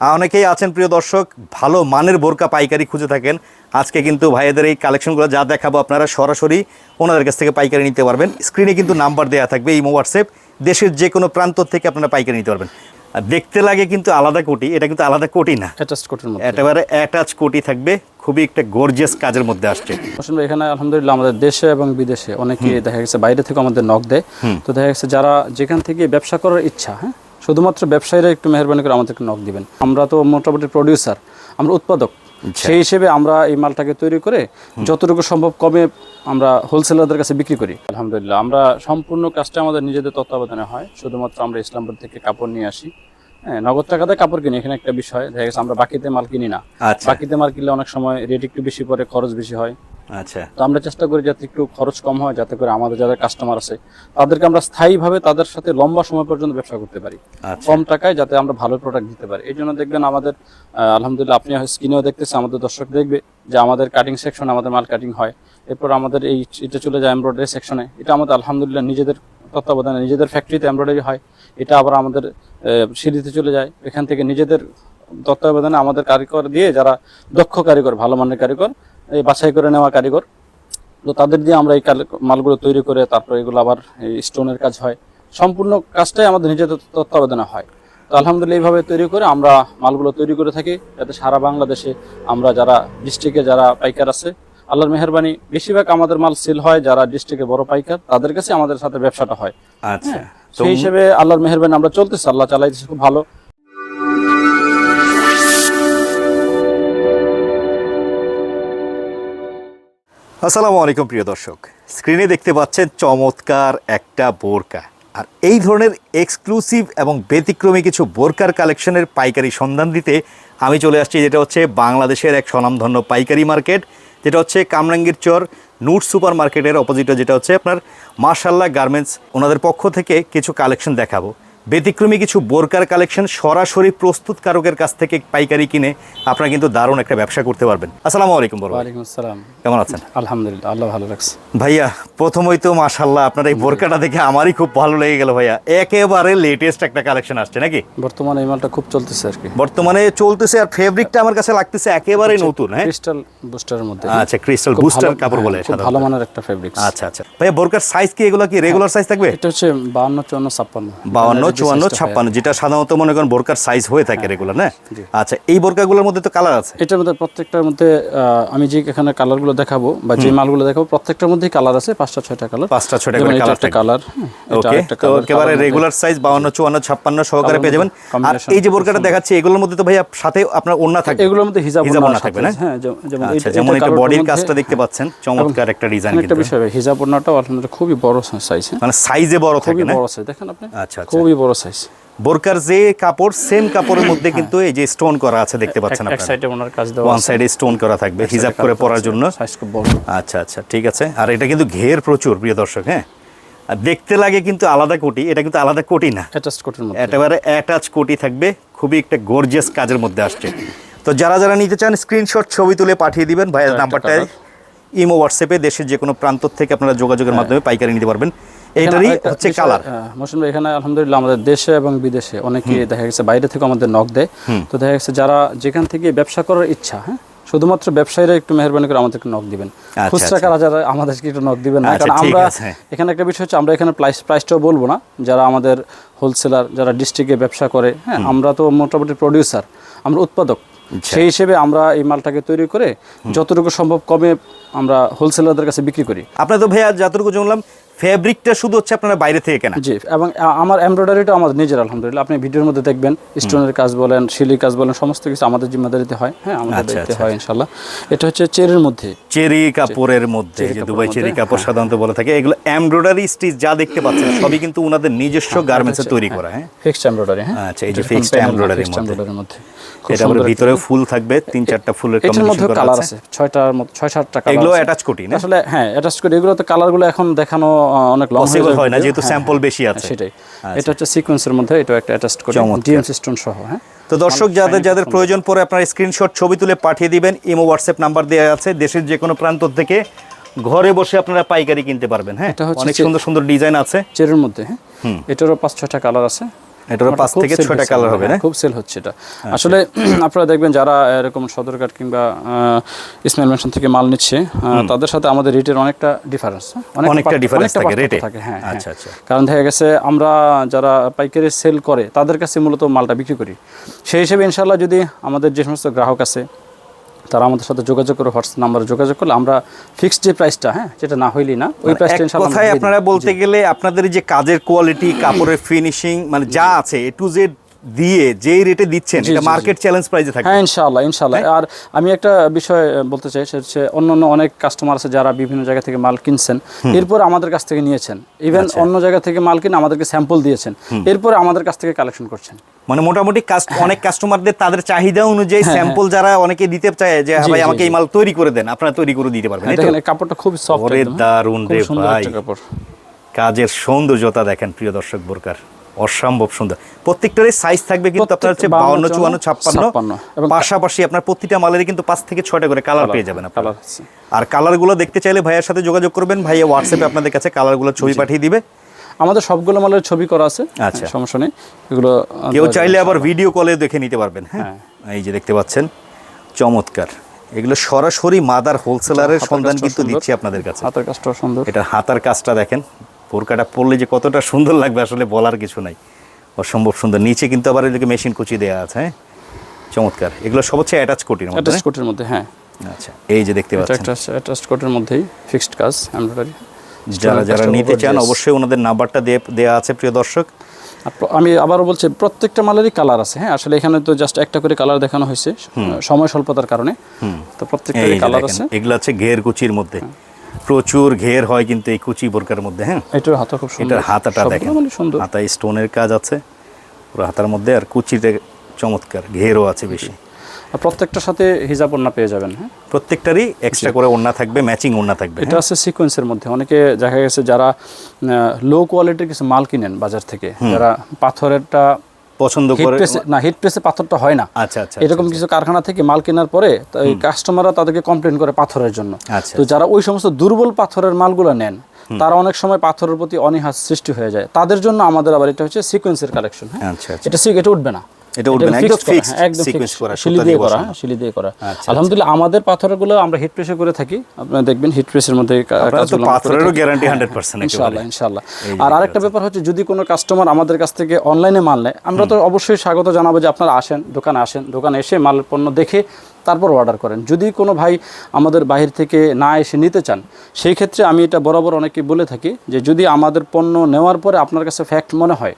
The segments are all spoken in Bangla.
অনেকেই আছেন প্রিয় দর্শক ভালো মানের বোরকা পাইকারি খুঁজে থাকেন। আজকে কিন্তু ভাইয়েদের এই কালেকশনগুলো যা দেখাবো আপনারা সরাসরি ওনাদের কাছ থেকে পাইকারি নিতে পারবেন। স্ক্রিনে কিন্তু নাম্বার দেওয়া থাকবে এই হোয়াটসঅ্যাপ। দেশের যে কোনো প্রান্ত থেকে আপনারা পাইকারি নিতে পারবেন। দেখতে লাগে কিন্তু আলাদা কোটি এটা কিন্তু আলাদা কোটি না। অ্যাটাচ কোটের মধ্যে। একেবারে অ্যাটাচ কোটি থাকবে খুবই একটা গর্জিয়াস কাজের মধ্যে আসছে। আসলে এখানে আলহামদুলিল্লাহ আমাদের দেশে এবং বিদেশে অনেকে দেখা গেছে বাইরে থেকে আমাদের নক দেয়। তো দেখা গেছে যারা যেখান থেকে ব্যবসা করার ইচ্ছা হ্যাঁ শুধুমাত্র ব্যবসায়ীরা একটু মেহরবানি করে আমাদেরকে নক দিবেন। আমরা তো মোটামুটি প্রডিউসার আমরা উৎপাদক। সেই হিসেবে আমরা এই মালটাকে তৈরি করে যতটুকু সম্ভব কমে আমরা হোলসেলারদের কাছে বিক্রি করি। আলহামদুলিল্লাহ আমরা সম্পূর্ণ কাজটা আমাদের নিজেদের তত্ত্বাবধানে হয়। শুধুমাত্র আমরা ইসলামপুর থেকে কাপড় নিয়ে আসি। হ্যাঁ নগদ টাকাতে কাপড় কিনি এখানে একটা বিষয়। দেখা গেছে আমরা বাকিতে মাল কিনি না। আচ্ছা। বাকিতে মাল কিনলে অনেক সময় রেট একটু বেশি পরে খরচ বেশি হয়। আচ্ছা। তো আমরা চেষ্টা করি যাতে একটু খরচ কম হয় যাতে করে আমাদের যাদের কাস্টমার আছে তাদেরকে আমরা স্থায়ীভাবে তাদের সাথে লম্বা সময় পর্যন্ত ব্যবসা করতে পারি। আচ্ছা। কম টাকায় যাতে আমরা ভালো প্রোডাক্ট দিতে পারি। এই জন্য দেখবেন আমাদের আলহামদুলিল্লাহ আপনি স্ক্রিনেও দেখতেছে আমাদের দর্শক দেখবে যে আমাদের কাটিং সেকশন আমাদের মাল কাটিং হয়। এরপর আমাদের এই এটা চলে যায় এমব্রয়ডারি সেকশনে এটা আমাদের আলহামদুলিল্লাহ নিজেদের তত্ত্বাবধানে নিজেদের ফ্যাক্টরিতে এমব্রয়ডারি হয়। এটা আবার আমাদের সিঁড়িতে চলে যায়। এখান থেকে নিজেদের তত্ত্বাবধানে আমাদের কারিগর দিয়ে যারা দক্ষ কারিগর ভালো মানের কারিগর এই বাছাই করে নেওয়া কারিগর। তো তাদের দিয়ে আমরা এই মালগুলো তৈরি করে তারপর এগুলো আবার এই স্টোনের কাজ হয়। সম্পূর্ণ কাজটাই আমাদের নিজেদের তত্ত্বাবধানে হয়। তো আলহামদুলিল্লাহ এইভাবে তৈরি করে আমরা মালগুলো তৈরি করে থাকি। যাতে সারা বাংলাদেশে আমরা যারা ডিস্ট্রিক্টে যারা পাইকার আছে আল্লাহর মেহরবানি বেশিরভাগ আমাদের মাল সেল হয় যারা ডিস্ট্রিক্টে বড় পাইকার তাদের কাছে আমাদের সাথে ব্যবসাটা হয়। আচ্ছা। তো সেই হিসেবে আল্লাহর মেহরবানি আমরা চলতেছি। আল্লাহ চালাইতেছে খুব ভালো। আসসালামু আলাইকুম, প্রিয় দর্শক। স্ক্রিনে দেখতে পাচ্ছেন চমৎকার একটা বোরকা। আর এই ধরনের এক্সক্লুসিভ এবং ব্যতিক্রমী কিছু বোরকার কালেকশনের পাইকারি সন্ধান দিতে আমি চলে আসছি, যেটা হচ্ছে বাংলাদেশের এক স্বনামধন্য পাইকারি মার্কেট, যেটা হচ্ছে কামরাঙ্গীর চর নুট সুপার মার্কেটের অপোজিটে যেটা হচ্ছে আপনার মার্শাল্লাহ গার্মেন্টস ওনাদের পক্ষ থেকে কিছু কালেকশন দেখাবো। ব্যতিক্রমী কিছু বোরকার কালেকশন সরাসরি প্রস্তুতকারকের কাছ থেকে পাইকারি কিনে আপনারা কিন্তু দারুণ একটা ব্যবসা করতে পারবেন। আসসালামু আলাইকুম ওয়ালাইকুম আসসালাম। কেমন আছেন? আলহামদুলিল্লাহ আল্লাহ ভালো রাখছে। ভাইয়া প্রথমেই তো মাশাল্লাহ আপনার এই বোরকাটা দেখে আমারই খুব ভালো লেগে গেল ভাইয়া। একেবারে লেটেস্ট একটা কালেকশন আসছে নাকি? বর্তমানে এই মালটা খুব চলতেছে আর কি। বর্তমানে চলতেছে আর ফেব্রিকটা আমার কাছে লাগতেছে একেবারে আচ্ছা, নতুন হ্যাঁ? ক্রিস্টাল বুস্টারের মধ্যে। আচ্ছা ক্রিস্টাল বুস্টার হ্যাঁ, কাপড় বলে এটা ভালো মানের একটা ফেব্রিক আচ্ছা আচ্ছা। ভাইয়া বোরকার সাইজ কি এগুলো কি রেগুলার হ্যাঁ, সাইজ থাকবে? এটা হচ্ছে 52 54 56 52 চুয়ান্ন ছাপ্পান্ন যেটা সাধারণত মনে করেন বোরকার সাইজ হয়ে থাকে রেগুলার না? আচ্ছা এই বোরকাগুলোর মধ্যে তো কালার আছে? এটার মধ্যে প্রত্যেকটার মধ্যে আমি যে এখানে কালারগুলো দেখাবো বা যে মালগুলো দেখাবো প্রত্যেকটার কালার আছে পাঁচটা ছয়টা কালার পাঁচটা ছয়টা করে কালার একটা কালার ওকে তো একেবারে রেগুলার সাইজ বাউন্ন চুয়ান্ন ছাপ্পান্ন সহকারে পেয়ে যাবেন। আর এই যে বোরকাটা দেখাচ্ছি এগুলোর মধ্যে তো ভাই সাথে আপনার ওন্না থাকবে। এগুলোর মধ্যে হিজাব ওন্না থাকবে না? হ্যাঁ যেমন এটা বডির কাজটা দেখতে পাচ্ছেন চমৎকার একটা ডিজাইন একটা হ্যাঁ। বিষয় হিজাব ওন্নাটাও আপনাদের খুবই বড় সাইজ হ্যাঁ। মানে সাইজে বড় থাকে না? বড় সাইজ দেখেন আপনি? আচ্ছা, আচ্ছা। খুবই বড় সাইজ বোরকার যে কাপড় সেম কাপড়ের মধ্যে কিন্তু এই যে স্টোন করা আছে দেখতে পাচ্ছেন আপনারা। এক সাইডে ওনার কাজ দেওয়া ওয়ান সাইডে স্টোন করা থাকবে হিজাব করে পরার জন্য। সাইজ খুব বড়। আচ্ছা আচ্ছা ঠিক আছে। আর এটা কিন্তু ঘের প্রচুর প্রিয় দর্শক হ্যাঁ? আর দেখতে লাগে কিন্তু আলাদা কোটি এটা কিন্তু আলাদা কোটি না। অ্যাটাচ কোটের মধ্যে। একেবারে অ্যাটাচ কোটি থাকবে খুবই একটা গর্জিয়াস কাজের মধ্যে আসছে। তো যারা যারা নিতে চান স্ক্রিনশট ছবি তুলে পাঠিয়ে দিবেন। ভাইয়ের একটা নাম্বারটা ইমো হোয়াটসঅ্যাপে দেশের যে কোনো প্রান্ত থেকে আপনারা যোগাযোগের মাধ্যমে পাইকারি নিতে পারবেন। হচ্ছে কালার ভাই, এখানে আলহামদুলিল্লাহ আমাদের দেশে এবং বিদেশে অনেকে দেখা গেছে বাইরে থেকে আমাদের নক দেয়। তো দেখা গেছে যারা যেখান থেকে ব্যবসা করার ইচ্ছা হ্যাঁ শুধুমাত্র ব্যবসায়ীরা একটু মেহরবানি করে আমাদেরকে নক দিবেন। খুচরা কারা যারা আমাদেরকে একটু নক দিবেন না। আচ্ছা, কারণ আমরা এখানে একটা বিষয় হচ্ছে আমরা এখানে প্রাইস প্রাইসটাও বলব না। যারা আমাদের হোলসেলার যারা ডিস্ট্রিক্টে ব্যবসা করে হ্যাঁ আমরা তো মোটামুটি প্রডিউসার আমরা উৎপাদক। আচ্ছা। সেই হিসেবে আমরা এই মালটাকে তৈরি করে যতটুকু সম্ভব কমে আমরা হোলসেলারদের কাছে বিক্রি করি। আপনার তো ভাইয়া যতটুকু জানলাম ফেব্রিকটা শুধু হচ্ছে আপনারা বাইরে থেকে কেনা। জি এবং আমার এমব্রয়ডারিটা আমাদের নিজের আলহামদুলিল্লাহ। আপনি ভিডিওর মধ্যে দেখবেন স্টোনের কাজ বলেন শিলির কাজ বলেন সমস্ত কিছু আমাদের জিম্মাদারিতে হয়। হ্যাঁ আমাদের আচ্ছা, দায়িত্বে আচ্ছা, হয় ইনশাল্লাহ এটা হচ্ছে চেরির মধ্যে। চেরি কাপড়ের মধ্যে যে দুবাই চেরি কাপড় সাধারণত বলে থাকে। এগুলো এমব্রয়ডারি স্টিচ যা দেখতে পাচ্ছেন সবই কিন্তু ওনাদের নিজস্ব গার্মেন্টসে তৈরি করা হ্যাঁ। ফিক্সড এমব্রয়ডারি হ্যাঁ। আচ্ছা, এই যে fixed embroidery র মধ্যে। এমব্রয়ডারির মধ্যে। খুব এটা আবার ভিতরে ফুল থাকবে তিন চারটা ফুলের এটার মধ্যে কালার আছে। ছয়টার মতো ছয় সাতটা কালার এগুলো অ্যাটাচ কোটি না? আসলে হ্যাঁ অ্যাটাচ করে এগুলো তো কালারগুলো এখন দেখানো অনেক হয় না, যেহেতু sample বেশি আছে। সেটাই। এটা হচ্ছে সিকোয়েন্সের মধ্যে এটা একটা অ্যাটাচ করে চমৎকার। ডিএমসি স্টোন সহ হ্যাঁ? তো দর্শক যাদের যাদের প্রয়োজন পড়ে আপনার স্ক্রিনশট ছবি তুলে পাঠিয়ে দিবেন। ইমো হোয়াটসঅ্যাপ নাম্বার দেওয়া আছে। দেশের যে কোনো প্রান্ত থেকে ঘরে বসে আপনারা পাইকারি কিনতে পারবেন হ্যাঁ? অনেক সুন্দর সুন্দর ডিজাইন আছে। চেরের মধ্যে হ্যাঁ? এটারও পাঁচ ছয়টা কালার আছে। পাঁচ থেকে ছয়টা কালার হবে না? হ্যাঁ, খুব সেল হচ্ছে এটা। আসলে আপনারা দেখবেন যারা এরকম সদরঘাট কিংবা ইসমাইল মেনশন থেকে মাল নিচ্ছে তাদের সাথে আমাদের রেটের অনেকটা ডিফারেন্স অনেকটা ডিফারেন্স থাকে রেটে থাকে হ্যাঁ আচ্ছা, আচ্ছা আচ্ছা। আচ্ছা কারণ দেখা গেছে আমরা যারা পাইকারি সেল করে তাদের কাছে মূলত মালটা বিক্রি করি। সেই হিসেবে ইনশাল্লাহ যদি আমাদের যে সমস্ত গ্রাহক আছে তারা আমাদের সাথে যোগাযোগ করে হোয়াটসঅ্যাপ নাম্বারে যোগাযোগ করলে আমরা ফিক্সড যে প্রাইসটা হ্যাঁ যেটা না হইলি না ওই প্রাইসটা মানে দিই। আপনারা বলতে গেলে আপনাদের যে কাজের কোয়ালিটি কাপড়ের ফিনিশিং মানে যা আছে এ টু জেড দিয়ে যেই রেটে দিচ্ছেন এটা। মার্কেট চ্যালেঞ্জ প্রাইসে থাকে হ্যাঁ ইনশাআল্লাহ ইনশাআল্লাহ। আর আমি একটা বিষয় বলতে চাই সেটা হচ্ছে অন্য অন্য অনেক কাস্টমার আছে যারা বিভিন্ন জায়গা থেকে মাল কিনছেন। এরপর আমাদের কাছ থেকে নিয়েছেন। ইভেন আচ্ছা। অন্য জায়গা থেকে মাল কিনে আমাদেরকে স্যাম্পল দিয়েছেন। এরপরে আমাদের কাছ থেকে কালেকশন করছেন। মানে মোটামুটি কাস্ট- অনেক কাস্টমারদের তাদের চাহিদা অনুযায়ী স্যাম্পল যারা অনেকে দিতে চায় যে হ্যাঁ, ভাই আমাকে এই মাল তৈরি করে দেন। আপনারা তৈরি করে দিতে পারবেন কাপড়টা খুব সফট দারুণ রে ভাই। কাপড়। কাজের সৌন্দর্যতা দেখেন প্রিয় দর্শক বোরকার। অসম্ভব সুন্দর। প্রত্যেকটারই সাইজ থাকবে কিন্তু আপনার হচ্ছে বাউন্ন চুয়ান্ন ছাপ্পান্ন। পাশাপাশি আপনার প্রতিটা মালেরই কিন্তু পাঁচ থেকে ছয়টা করে কালার পেয়ে যাবেন আপনারা। আর কালারগুলো দেখতে চাইলে ভাইয়ের সাথে যোগাযোগ করবেন। ভাইয়া হোয়াটসঅ্যাপে আপনাদের কাছে কালারগুলো ছবি পাঠিয়ে দিবে। আমাদের সবগুলো মালের ছবি করা আছে। আচ্ছা। হ্যাঁ, সমস্যা নেই। এগুলো কেউ চাইলে আবার ভিডিও কলে দেখে নিতে পারবেন। হ্যাঁ এই যে দেখতে পাচ্ছেন চমৎকার। এগুলো সরাসরি মাদার হোলসেলারের সন্ধান কিন্তু দিচ্ছি আপনাদের কাছে। হাতের কাজটাও সুন্দর। এটা হাতার কাজটা দেখেন। বোরকাটা পরলে যে কতটা সুন্দর লাগবে আসলে বলার কিছু নাই। অসম্ভব সুন্দর। নিচে কিন্তু আবার এদিকে মেশিন কুচি দেওয়া আছে হ্যাঁ? চমৎকার। এগুলো সব হচ্ছে অ্যাটাচ কোটির মধ্যে অ্যাটাচ? কোটের মধ্যে হ্যাঁ। আচ্ছা এই যে দেখতে এটা পাচ্ছেন। একটা অ্যাটাচ কোটের মধ্যেই ফিক্সড কাজ এমব্রয়ডারি যারা যারা নিতে চান অবশ্যই ওনাদের নাম্বারটা দিয়ে দেওয়া আছে প্রিয় দর্শক। আমি আবারও বলছি প্রত্যেকটা মালেরই কালার আছে হ্যাঁ? আসলে এখানে তো জাস্ট একটা করে কালার দেখানো হয়েছে সময় স্বল্পতার কারণে। তো এই প্রত্যেকটারই কালার আছে। এগুলো আছে ঘের কুচির মধ্যে। প্রচুর ঘের হয় কিন্তু এই কুচি বোরকার মধ্যে হ্যাঁ? এটার হাতা খুব সুন্দর। এটার হাতাটা দেখেন। মানে সুন্দর। হাতায় স্টোনের কাজ আছে পুরো হাতার মধ্যে আর কুচিতে চমৎকার ঘেরও আছে বেশি। আর প্রত্যেকটার সাথে হিজাব ওড়না পেয়ে যাবেন হ্যাঁ? প্রত্যেকটারই এক্সট্রা করে ওড়না থাকবে ম্যাচিং ওড়না থাকবে এটা আছে সিকোয়েন্সের মধ্যে। অনেকে দেখা গেছে যারা লো কোয়ালিটির কিছু মাল কিনেন বাজার থেকে যারা পাথরেরটা পছন্দ করে না হিট প্রেসে পাথরটা হয় না। আচ্ছা আচ্ছা এরকম কিছু কারখানা থেকে মাল কেনার পরে কাস্টমাররা তাদেরকে কমপ্লেন করে পাথরের জন্য। আচ্ছা তো যারা ওই সমস্ত দুর্বল পাথরের মালগুলো নেন তারা অনেক সময় পাথরের প্রতি অনীহা সৃষ্টি হয়ে যায়। তাদের জন্য আমাদের আবার এটা হচ্ছে সিকোয়েন্সের কালেকশন হ্যাঁ? আচ্ছা আচ্ছা। এটা সিক এটা উঠবে না। এটা উঠবে একদম sequence করা, শিলি দিয়ে করা শিলি দিয়ে করা। আলহামদুলিল্লাহ আমাদের পাথরগুলো আমরা হিট প্রেসে করে থাকি। আপনারা দেখবেন হিট প্রেসের মধ্যে তো পাথরেরও গ্যারান্টি হ্যাঁ, হান্ড্রেড পার্সেন্ট ইনশাআল্লাহ ইনশাআল্লাহ। আর আরেকটা ব্যাপার হচ্ছে যদি কোনো কাস্টমার আমাদের কাছ থেকে অনলাইনে মাল নেয় আমরা তো অবশ্যই স্বাগত জানাব যে আপনারা আসেন দোকানে আসেন দোকানে এসে মাল পণ্য দেখে তারপর অর্ডার করেন। যদি কোনো ভাই আমাদের বাহির থেকে না এসে নিতে চান সেই ক্ষেত্রে আমি এটা বরাবর অনেকে বলে থাকি যে যদি আমাদের পণ্য নেওয়ার পরে আপনার কাছে ফ্যাক্ট মনে হয়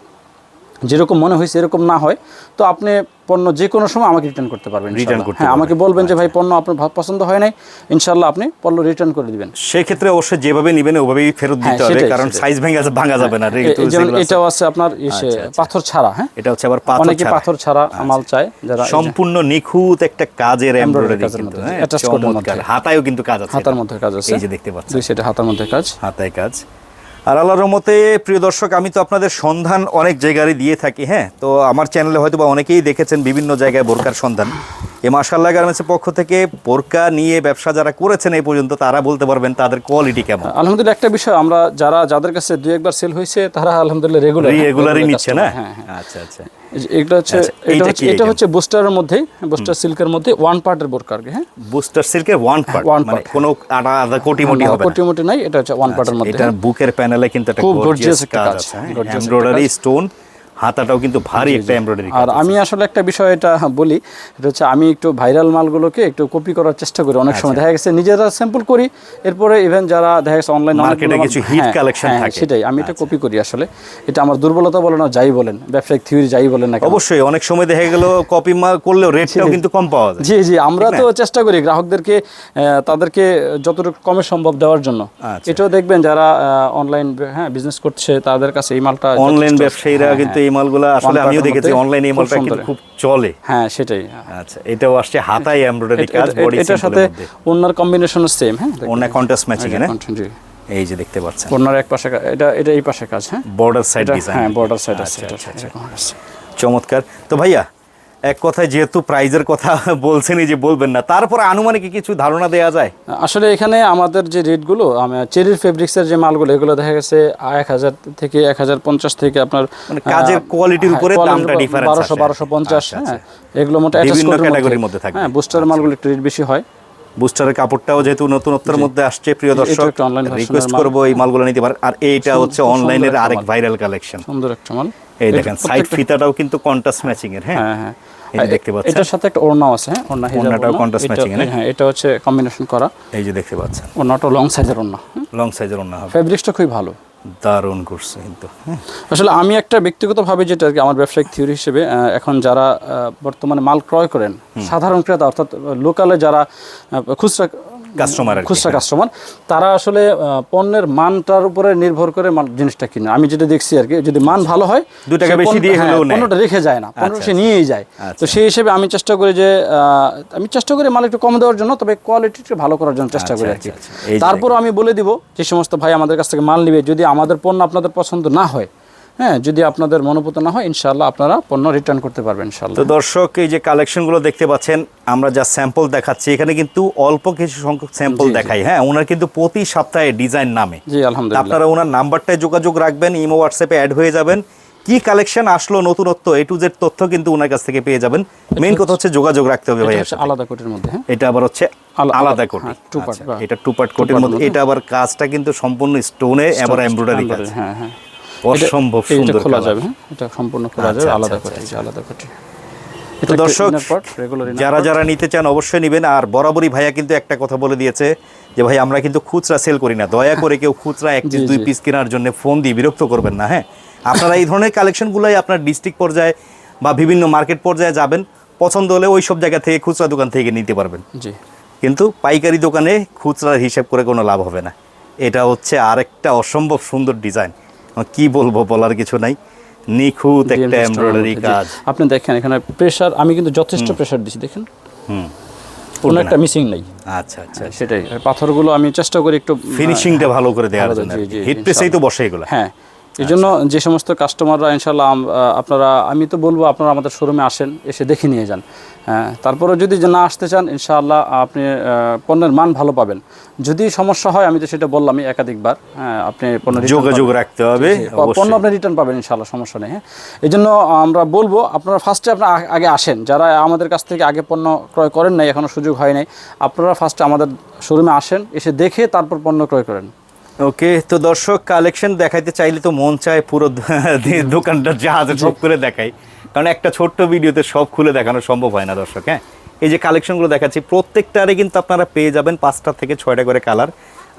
যেরকম মনে হয়েছে এরকম না হয় তো আপনি পণ্য যে কোনো সময় আমাকে রিটার্ন করতে পারবেন ইনশাআল্লাহ। করতে হ্যাঁ আমাকে বলবেন যে ভাই পণ্য আপনার পছন্দ হয় নাই ইনশাল্লাহ আপনি পণ্য রিটার্ন করে দিবেন। সেক্ষেত্রে অবশ্যই যেভাবে নেবেন ওভাবেই ফেরত হ্যাঁ, দিতে হবে কারণ সাইজ ভেঙে ভাঙা যাবে না যেমন এটাও আছে আপনার ইসে আচ্ছা, আচ্ছা। পাথর ছাড়া হ্যাঁ? এটা হচ্ছে আবার পাথর অনেকে পাথর ছাড়া মাল চায় যারা সম্পূর্ণ নিখুঁত একটা কাজের এমব্রয়ডারি কিন্তু হ্যাঁ, চমৎকার। হাতায়ও কিন্তু কাজ আছে হাতার মধ্যে কাজ আছে। এই যে দেখতে পাচ্ছেন। দুই সেটা হাতার মধ্যে কাজ। হাতায় কাজ। আর আল্লাহ রহমতে প্রিয় দর্শক আমি তো আপনাদের সন্ধান অনেক জায়গায় দিয়ে থাকি হ্যাঁ? তো আমার চ্যানেলে হয়তো বা অনেকেই দেখেছেন বিভিন্ন জায়গায় বোরকার সন্ধান। এ মাসাল্লাহ গার্মেন্টসের পক্ষ থেকে বোরকা নিয়ে ব্যবসা যারা করেছেন এই পর্যন্ত তারা বলতে পারবেন তাদের কোয়ালিটি কেমন? আলহামদুলিল্লাহ একটা বিষয় আমরা যারা যাদের কাছে দু একবার সেল হয়েছে তারা আলহামদুলিল্লাহ রেগুলার রেগুলারই নিচ্ছে না? হ্যাঁ হ্যাঁ। আচ্ছা আচ্ছা। এটা হচ্ছে আচ্ছা, এটা হচ্ছে এটা? হচ্ছে বুস্টারের মধ্যে বুস্টার সিল্কের মধ্যে ওয়ান পার্টের বোরকা আর হ্যাঁ? বুস্টার সিল্কের ওয়ান পার্ট ওয়ান পার্ট কোনো আটা আধা কোটি মোটি হবে কোটি মোটি নাই এটা হচ্ছে ওয়ান পার্টের মধ্যে এটা বুকের প্যানেলে কিন্তু একটা গর্জিয়াস কাজ কাজ, আছে এমব্রয়ডারি স্টোন হাতাটাও কিন্তু ভারী একটা এমব্রয়ডারি আর আমি আসলে একটা বিষয় এটা বলি এটা হচ্ছে আমি একটু ভাইরাল মালগুলোকে একটু কপি করার চেষ্টা করি অনেক আচ্ছা। সময় দেখা গেছে নিজেরা স্যাম্পল করি এরপরে ইভেন যারা দেখা গেছে অনলাইন এ কিছু hit collection থাকে। হ্যাঁ, সেটাই আমি এটা কপি করি আসলে। এটা আমার দুর্বলতা বলে না যাই বলেন ব্যবসায়িক থিওরি যাই বলেন না অবশ্যই অনেক সময় দেখা গেল কপি মাল করলেও রেটটাও কিন্তু কম পাওয়া যায়। জি জি আমরা তো চেষ্টা করি গ্রাহকদেরকে তাদেরকে যতটুকু কমে সম্ভব দেওয়ার জন্য। আচ্ছা। এটাও দেখবেন যারা অনলাইন হ্যাঁ বিজনেস করছে তাদের কাছে এই মালটা অনলাইন ব্যবসায়ীরা হ্যাঁ, কিন্তু হ্যাঁ। এই মালগুলো আসলে আমিও দেখেছি অনলাইনে এই মালটা কিন্তু খুব চলে। হ্যাঁ সেটাই। আচ্ছা এটাও আসছে হাতায় এমব্রয়ডারি কাজ বডি এটার সাথে ওনার কম্বিনেশন সেম হ্যাঁ? ওনার কন্ট্রাস্ট ম্যাচিং না? এই যে দেখতে পাচ্ছেন। ওনার এক পাশে এটা এটা এই পাশে কাজ হ্যাঁ? বর্ডার সাইড ডিজাইন হ্যাঁ বর্ডার সাইড আচ্ছা, এটা আচ্ছা, আচ্ছা। আছে। চমৎকার। তো ভাইয়া এক কথায় যেহেতু প্রাইজের কথা বলছেনই যে বলবেন না তারপর আনুমানিক কিছু ধারণা দেওয়া যায়? আসলে এখানে আমাদের যে রেটগুলো চেরির ফেব্রিক্সের যে মালগুলো এগুলো দেখা গেছে এক হাজার থেকে এক হাজার পঞ্চাশ থেকে আপনার মানে কাজের quality-র উপরে দামটা difference বারোশো বারোশো পঞ্চাশ আচ্ছা, আচ্ছা। হ্যাঁ এগুলো মোটা বিভিন্ন category-র মধ্যে থাকবে। হ্যাঁ বুস্টার মালগুলো একটু রেট বেশি হয়। বুস্টারের কাপড়টাও যেহেতু নতুনত্বের মধ্যে আসছে প্রিয় দর্শক রিকোয়েস্ট। করব এই মালগুলো নিতে পারেন। আর এইটা হচ্ছে অনলাইনের আরেক ভাইরাল কালেকশন সুন্দর একটা মাল। এই দেখেন সাইড ফিতাটাও কিন্তু কন্ট্রাস্ট ম্যাচিং এর হ্যাঁ? হ্যাঁ হ্যাঁ। দেখতে পাচ্ছেন। এটার সাথে একটা ওড়নাও আছে হ্যাঁ? ওড়না হিজাব ওড়নাটাও ওড়না। contrast এটা- হ্যাঁ? এটা হচ্ছে কম্বিনেশন করা। এই যে দেখতে পাচ্ছেন। ওড়নাটা লং সাইজের ওড়না লং সাইজের অন্য হবে। ফেব্রিক্সটা খুবই ভালো। দারুণ করছে কিন্তু। আসলে আমি একটা ব্যক্তিগতভাবে যেটা আর কি আমার ব্যবসায়িক থিওরি হিসেবে এখন যারা বর্তমানে মাল ক্রয় করেন সাধারণ ক্রেতা অর্থাৎ লোকালে যারা খুচরা Customer আর কি, খুচরা কাস্টমার তারা আসলে পণ্যের মানটার উপরে নির্ভর করে জিনিসটা কিনে আমি যেটা দেখছি আর কি যদি মান ভালো হয় দু টাকা বেশি দিয়ে হ্যাঁ, হলেও নেয়। পণ্যটা রেখে যায় না পণ্য আচ্ছা, সে নিয়েই যায় তো আচ্ছা। সেই হিসেবে আমি চেষ্টা করি যে আমি চেষ্টা করি মাল একটু কম দেওয়ার জন্য তবে কোয়ালিটিটা ভালো করার জন্য চেষ্টা করি আর কি আচ্ছা, আচ্ছা। তারপর আমি বলে দিব যে সমস্ত ভাই আমাদের কাছ থেকে মাল নিবে যদি আমাদের পণ্য আপনাদের পছন্দ না হয় হ্যাঁ যদি আপনাদের মনোভূত না হয় ইনশাআল্লাহ আপনারা পণ্য রিটার্ন করতে পারবেন ইনশাআল্লাহ। তো দর্শক এই যে কালেকশনগুলো দেখতে পাচ্ছেন আমরা যা স্যাম্পল দেখাচ্ছি এখানে কিন্তু অল্প কিছু সংখ্যক স্যাম্পল দেখাই। হ্যাঁ ওনার কিন্তু প্রতি সপ্তাহে ডিজাইন নামে। জি আলহামদুলিল্লাহ। আপনারা ওনার নাম্বারটায় যোগাযোগ রাখবেন ইমো হোয়াটসঅ্যাপে অ্যাড হয়ে যাবেন। কি কালেকশন আসলো নতুনত্ব এ টু জেড তথ্য কিন্তু ওনার কাছ থেকে পেয়ে যাবেন। মেইন কথা হচ্ছে যোগাযোগ রাখতে হবে ভাই আলাদা কোটের মধ্যে হ্যাঁ? এটা আবার হচ্ছে আলা- আলাদা কোটি। হ্যাঁ, part এটা টু পার্ট কোটের মধ্যে। এটা আবার কাজটা কিন্তু সম্পূর্ণ স্টোনে এবার এমব্রয়ডারি কাজ। হ্যাঁ হ্যাঁ। অসম্ভব সুন্দর খোলা যাবে হ্যাঁ? এটা সম্পূর্ণ খোলা আচ্ছা, যাবে আচ্ছা, আলাদা আচ্ছা, করে আলাদা করে। তো দর্শক যারা যারা নিতে চান অবশ্যই নেবেন। আর বরাবরই ভাইয়া কিন্তু একটা কথা বলে দিয়েছে যে ভাই আমরা কিন্তু খুচরা সেল করি না। দয়া করে কেউ খুচরা এক পিস দুই পিস কেনার জন্য ফোন দিয়ে বিরক্ত করবেন না হ্যাঁ? আপনারা এই ধরনের কালেকশনগুলোই আপনার ডিস্ট্রিক্ট পর্যায়ে বা বিভিন্ন মার্কেট পর্যায়ে যাবেন। পছন্দ হলে ওই সব জায়গা থেকে খুচরা দোকান থেকে নিতে পারবেন। জি। কিন্তু পাইকারি দোকানে খুচরার হিসাব করে কোনো লাভ হবে না। এটা হচ্ছে আরেকটা অসম্ভব সুন্দর ডিজাইন কি বলব বলার কিছু নাই। নিখুঁত একটা এমব্রয়ডারি কাজ। আপনি দেখেন এখানে প্রেসার আমি কিন্তু যথেষ্ট প্রেসার দিছি দেখেন। হুম। কোনো একটা মিসিং নাই। আচ্ছা আচ্ছা সেটাই। আর পাথরগুলো আমি চেষ্টা করি একটু ফিনিশিংটা ভালো করে দেওয়ার জন্য হিট প্রেসেই তো বসে এগুলো। হ্যাঁ এই জন্য যে সমস্ত কাস্টমাররা ইনশাল্লাহ আপনারা আমি তো বলব আপনারা আমাদের শোরুমে আসেন এসে দেখে নিয়ে যান। হ্যাঁ তারপরে যদি যে না আসতে চান ইনশাআল্লাহ আপনি পণ্যের মান ভালো পাবেন। যদি সমস্যা হয় আমি তো সেটা বললামই একাধিকবার হ্যাঁ আপনি পণ্য যোগাযোগ রাখতে হবে পণ্য আপনি রিটার্ন পাবেন ইনশাআল্লাহ সমস্যা নেই হ্যাঁ। এই জন্য আমরা বলব আপনারা ফার্স্টে আপনারা আগে আসেন। যারা আমাদের কাছ থেকে আগে পণ্য ক্রয় করেন নাই এখনও সুযোগ হয় নাই আপনারা ফার্স্টে আমাদের শোরুমে আসেন এসে দেখে তারপর পণ্য ক্রয় করেন। ওকে তো দর্শক কালেকশন দেখাইতে চাইলে তো মন চায় পুরো দোকানটা জাহাজে সব করে দেখাই। কারণ একটা ছোট্ট ভিডিওতে সব খুলে দেখানো সম্ভব হয় না দর্শক হ্যাঁ? এই যে কালেকশনগুলো দেখাচ্ছি প্রত্যেকটারে কিন্তু আপনারা পেয়ে যাবেন পাঁচটা থেকে ছয়টা করে কালার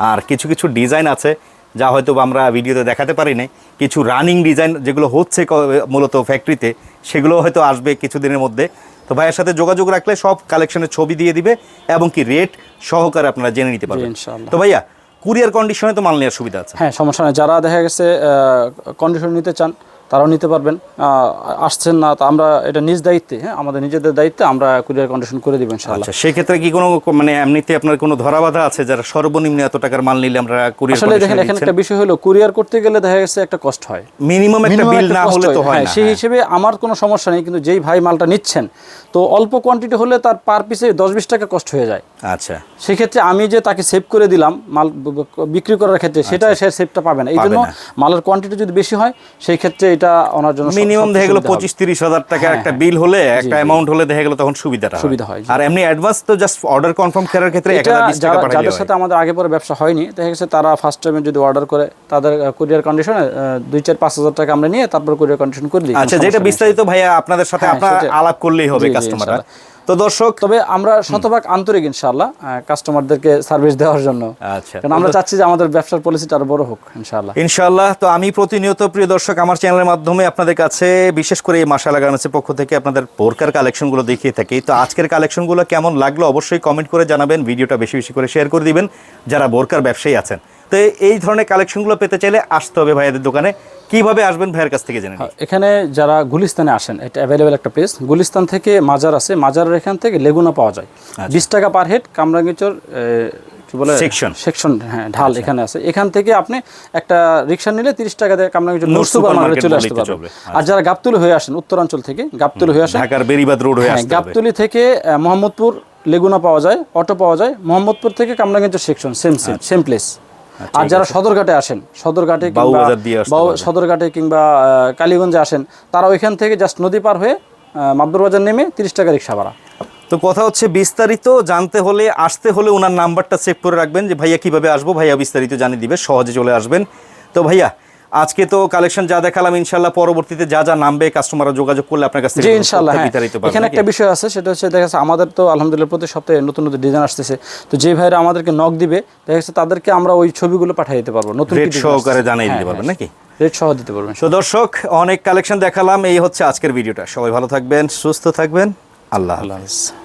আর কিছু কিছু ডিজাইন আছে যা হয়তো আমরা ভিডিওতে দেখাতে পারি নাই। কিছু রানিং ডিজাইন যেগুলো হচ্ছে মূলত ফ্যাক্টরিতে সেগুলো হয়তো আসবে কিছুদিনের মধ্যে। তো ভাইয়ের সাথে যোগাযোগ রাখলে সব কালেকশনের ছবি দিয়ে দিবে এবং কি রেট সহকারে আপনারা জেনে নিতে পারবেন। তো ভাইয়া কুরিয়ার কন্ডিশনে তো মাল নেওয়ার সুবিধা আছে। হ্যাঁ সমস্যা নেই। যারা দেখা গেছে কন্ডিশন নিতে চান তারাও নিতে পারবেন। আসছেন না তা আমরা এটা নিজ দায়িত্বে হ্যাঁ আমাদের নিজেদের দায়িত্বে আমরা কুরিয়ার কন্ডিশন করে দিব ইনশাআল্লাহ। আচ্ছা সেক্ষেত্রে কি কোনো মানে এমনিতে আপনার কোনো ধরাবাধা আছে যারা সর্বনিম্ন এত টাকার মাল নিলে আমরা কুরিয়ার আসলে দেখেন এখানে একটা বিষয় হলো কুরিয়ার করতে গেলে দেখা গেছে একটা কষ্ট হয়। মিনিমাম একটা বিল না হলে তো হয়। হ্যাঁ, না সেই হিসেবে আমার কোনো সমস্যা নেই কিন্তু যেই ভাই মালটা নিচ্ছেন তো অল্প কোয়ান্টিটি হলে তার পার পিসে দশ বিশ টাকা কষ্ট হয়ে যায়। আচ্ছা। সেক্ষেত্রে আমি যে তাকে সেভ করে দিলাম মাল বিক্রি করার ক্ষেত্রে সেটা সে সেভটা পাবে না। এই জন্য মালের কোয়ান্টিটি যদি বেশি হয় সেই ক্ষেত্রে এটা ওনার জন্য মিনিমাম দেখা গেলো পঁচিশ তিরিশ হাজার টাকার হ্যাঁ, একটা হ্যাঁ। বিল হলে একটা অ্যামাউন্ট হলে দেখা গেলো তখন সুবিধাটা সুবিধা হয়, আর এমনি অ্যাডভান্স তো জাস্ট অর্ডার কনফার্ম করার ক্ষেত্রে টাকা যাদের সাথে আমাদের আগে পরে ব্যবসা হয়নি দেখা গেছে তারা ফার্স্ট টাইমে যদি অর্ডার করে তাদের কুরিয়ার কন্ডিশনে দুই চার পাঁচ হাজার টাকা আমরা নিয়ে তারপর কুরিয়ার কন্ডিশন করে দিই আচ্ছা যেটা বিস্তারিত ভাইয়া আপনাদের সাথে হ্যাঁ, আপনার আলাপ করলেই হবে কাস্টমাররা। তো দর্শক তবে আমরা শতভাগ আন্তরিক ইনশাআল্লাহ কাস্টমারদেরকে সার্ভিস দেওয়ার জন্য। আচ্ছা। কারণ আমরা চাচ্ছি যে আমাদের ব্যবসার পলিসিটা আরও বড় হোক ইনশাআল্লাহ ইনশাআল্লাহ তো আমি প্রতিনিয়ত প্রিয় দর্শক আমার চ্যানেলের মাধ্যমে আপনাদের কাছে বিশেষ করে এই মাসালা গার্মেন্টসের পক্ষ থেকে আপনাদের বোরকার কালেকশনগুলো দেখিয়ে থাকি। তো আজকের কালেকশনগুলো কেমন লাগল অবশ্যই কমেন্ট করে জানাবেন ভিডিওটা বেশি বেশি করে শেয়ার করে দিবেন। যারা বোরকার ব্যবসায়ী আছেন তো এই- ধরনের কালেকশনগুলো পেতে চাইলে আসতে হবে ভাইয়াদের দোকানে। কীভাবে আসবেন ভাইয়ের কাছ থেকে জেনে এখানে যারা গুলিস্তানে আসেন এটা অ্যাভেলেবেল একটা প্লেস গুলিস্তান থেকে মাজার আছে মাজারের এখান থেকে লেগুনা পাওয়া যায়। আচ্ছা। বিশ টাকা পার হেড কামরাঙ্গিচর কি বলে? Section। সেকশন হ্যাঁ ঢাল এখানে আছে। এখান থেকে আপনি একটা রিক্সা নিলে তিরিশ টাকা দিয়ে কামরাঙ্গীর নূর নূর সুপার মার্কেট চলে আসতে পারবেন আর যারা গাবতুলি হয়ে আসেন উত্তরাঞ্চল থেকে গাবতুলি হয়ে আসেন ঢাকার বেরিবাদ রোড হয়ে হ্যাঁ আসতে থেকে মোহাম্মদপুর লেগুনা পাওয়া যায় অটো পাওয়া যায় মোহাম্মদপুর থেকে Kamrangir section same same same place আর যারা সদরঘাটে আসেন সদরঘাটে। সদরঘাটে কিংবা কালীগঞ্জে আসেন তারা ওইখান থেকে জাস্ট নদী পার হয়ে মাদুর বাজার নেমে তিরিশ টাকা রিক্সা ভাড়া। তো কথা হচ্ছে বিস্তারিত জানতে হলে আসতে হলে ওনার নাম্বারটা সেভ করে রাখবেন যে ভাইয়া কীভাবে আসব? ভাইয়া বিস্তারিত জানিয়ে দিবে সহজে চলে আসবেন। তো ভাইয়া আজকে তো কালেকশন যা দেখালাম ইনশাল্লাহ পরবর্তীতে যা যা নামবে কাস্টমাররা যোগাযোগ করলে আপনার কাছ ইনশাল্লাহ হ্যাঁ। এখানে একটা বিষয় আছে সেটা হচ্ছে দেখা যাচ্ছে আমাদের তো আলহামদুলিল্লাহ প্রতি সপ্তাহে নতুন নতুন ডিজাইন আসতেছে। তো যে ভাইরা আমাদেরকে নক দিবে দেখা যাচ্ছে তাদেরকে আমরা ওই ছবিগুলো পাঠিয়ে দিতে পারব নতুন সহকারে জানিয়ে দিতে পারবেন নাকি? রেট সহ দিতে পারবেন। তো দর্শক অনেক কালেকশন দেখালাম এই হচ্ছে আজকের ভিডিওটা। সবাই ভালো থাকবেন সুস্থ থাকবেন। আল্লাহ হাফিজ।